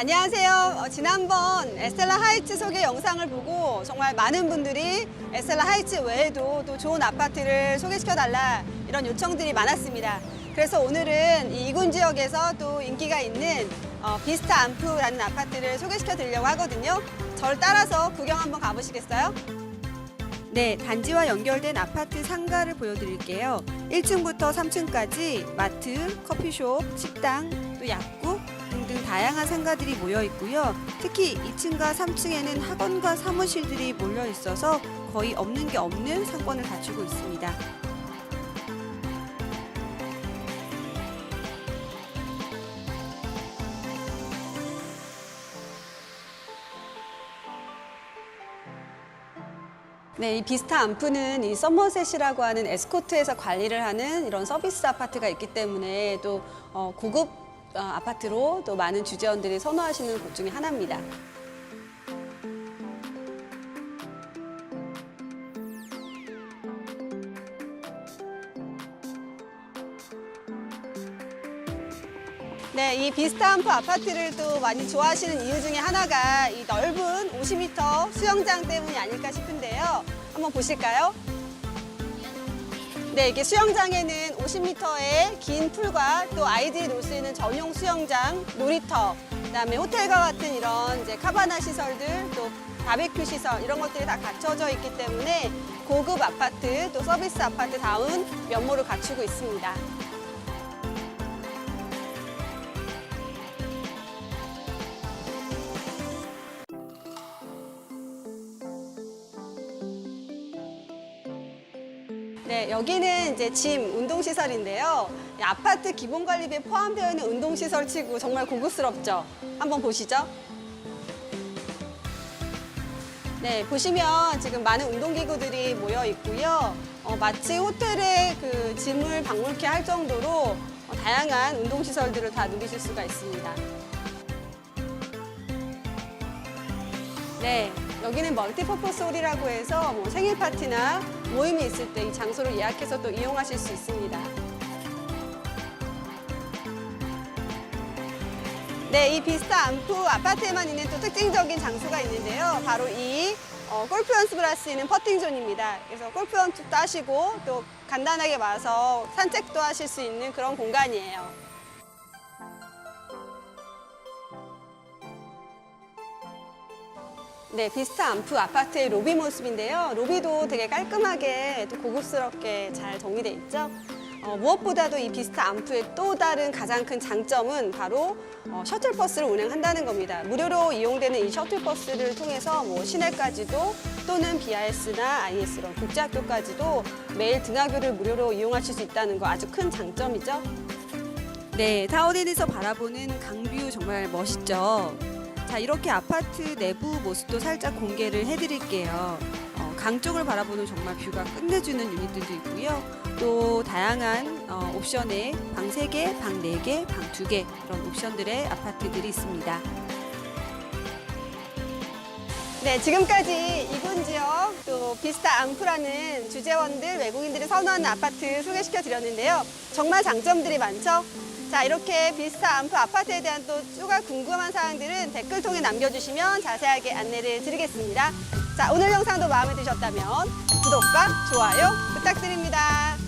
안녕하세요. 어, 지난번 에스텔라 하이츠 소개 영상을 보고 정말 많은 분들이 에스텔라 하이츠 외에도 또 좋은 아파트를 소개시켜달라 이런 요청들이 많았습니다. 그래서 오늘은 이 이군 지역에서 또 인기가 있는 어, 비스타 암프라는 아파트를 소개시켜 드리려고 하거든요. 저를 따라서 구경 한번 가보시겠어요? 네, 단지와 연결된 아파트 상가를 보여드릴게요. 1층부터 3층까지 마트, 커피숍, 식당, 또 약국 다양한 상가들이 모여 있고요. 특히 2층과 3층에는 학원과 사무실들이 몰려 있어서 거의 없는 게 없는 상권을 갖추고 있습니다. 네, 이 비스타 암프는 이 서머셋이라고 하는 에스코트에서 관리를 하는 이런 서비스 아파트가 있기 때문에 또 어, 고급 어, 아파트로 또 많은 주재원들이 선호하시는 곳 중에 하나입니다. 네, 이 비스타 암프 아파트를 또 많이 좋아하시는 이유 중에 하나가 이 넓은 50m 수영장 때문이 아닐까 싶은데요. 한번 보실까요? 네, 이게 수영장에는 50m의 긴 풀과 또 아이들이 놀 수 있는 전용 수영장, 놀이터, 그다음에 호텔과 같은 이런 이제 카바나 시설들, 또 바베큐 시설 이런 것들이 다 갖춰져 있기 때문에 고급 아파트 또 서비스 아파트 다운 면모를 갖추고 있습니다. 네, 여기는 이제 짐 운동시설인데요. 이 아파트 기본관리비에 포함되어 있는 운동시설 치고 정말 고급스럽죠? 한번 보시죠. 네, 보시면 지금 많은 운동기구들이 모여 있고요. 어, 마치 호텔의 그 짐을 방문케 할 정도로 어, 다양한 운동시설들을 다 누리실 수가 있습니다. 네, 여기는 멀티퍼포스 홀이라고 해서 뭐 생일 파티나 모임이 있을 때 이 장소를 예약해서 또 이용하실 수 있습니다. 네, 이 비스타 암프 아파트에만 있는 또 특징적인 장소가 있는데요. 바로 이 어, 골프 연습을 할 수 있는 퍼팅존입니다. 그래서 골프 연습도 하시고 또 간단하게 와서 산책도 하실 수 있는 그런 공간이에요. 네, 비스타 암프 아파트의 로비 모습인데요. 로비도 되게 깔끔하게 또 고급스럽게 잘 정리돼 있죠. 어, 무엇보다도 이 비스타 암프의 또 다른 가장 큰 장점은 바로 어, 셔틀버스를 운행한다는 겁니다. 무료로 이용되는 이 셔틀버스를 통해서 뭐 시내까지도 또는 BRS나 IS 이런 국제학교까지도 매일 등하교를 무료로 이용하실 수 있다는 거 아주 큰 장점이죠. 네, 타워딘에서 바라보는 강뷰 정말 멋있죠. 자, 이렇게 아파트 내부 모습도 살짝 공개를 해드릴게요. 어, 강 쪽을 바라보는 정말 뷰가 끝내주는 유닛들도 있고요. 또 다양한 어, 옵션의 방 3개, 방 4개, 방 2개 이런 옵션들의 아파트들이 있습니다. 네, 지금까지 이군 지역 또 비스타 앙프라는 주재원들, 외국인들이 선호하는 아파트 소개시켜 드렸는데요. 정말 장점들이 많죠? 자, 이렇게 비스타 암프 아파트에 대한 또 추가 궁금한 사항들은 댓글 통해 남겨주시면 자세하게 안내를 드리겠습니다. 자, 오늘 영상도 마음에 드셨다면 구독과 좋아요 부탁드립니다.